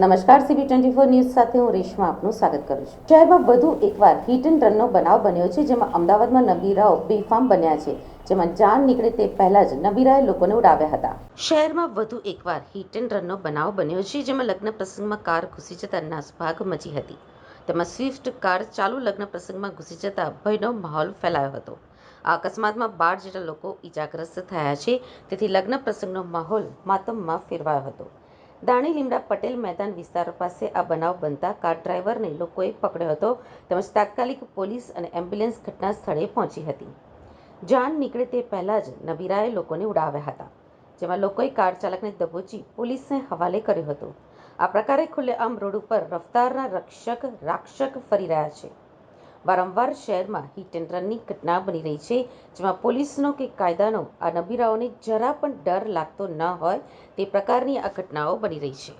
નમસ્કાર CB twenty four news સાથે હું રેશમા આપનું સ્વાગત કરું છું. શહેરમાં વધુ એકવાર હિટ એન્ડ રનનો બનાવ બન્યો છે, જેમાં અમદાવાદમાં નબીરાઓ બેફામ બન્યા છે, જેમાં જાન નીકળે તે પહેલા જ નબીરાએ લોકોને ઉડાવ્યા હતા. શહેરમાં વધુ એકવાર હિટ એન્ડ રનનો બનાવ બન્યો છે, જેમાં લગ્ન પ્રસંગમાં કાર ઘૂસી જતા નાસભાગ મચી હતી. તેમાં સ્વિફ્ટ કાર ચાલુ લગ્ન પ્રસંગમાં ઘૂસી જતા ભયનો માહોલ ફેલાયો હતો. આ અકસ્માતમાં બાર જેટલા લોકો ઈજાગ્રસ્ત થયા છે, તેથી લગ્ન પ્રસંગનો માહોલ માતમમાં ફેરવાયો હતો. દાણી લીમડા પટેલ મેદાન વિસ્તાર પાસે આ બનાવ બનતા કાર ડ્રાઈવરને લોકોએ પકડ્યો હતો. તેમજ તાત્કાલિક પોલીસ અને એમ્બ્યુલન્સ ઘટના સ્થળે પહોંચી હતી. જાન નીકળે તે પહેલાં જ નબીરાએ લોકોને ઉડાવ્યા હતા, જેમાં લોકોએ કાર ચાલકને દબોચી પોલીસને હવાલે કર્યો હતો. આ પ્રકારે ખુલ્લેઆમ રોડ ઉપર રફતારના રક્ષક રાક્ષક ફરી રહ્યા છે. વારંવાર શહેરમાં હિટ એન્ડ રનની ઘટના બની રહી છે, જેમાં પોલીસનો કે કાયદાનો આ નબીરાઓને જરા પણ ડર લાગતો ન હોય તે પ્રકારની આ ઘટનાઓ બની રહી છે.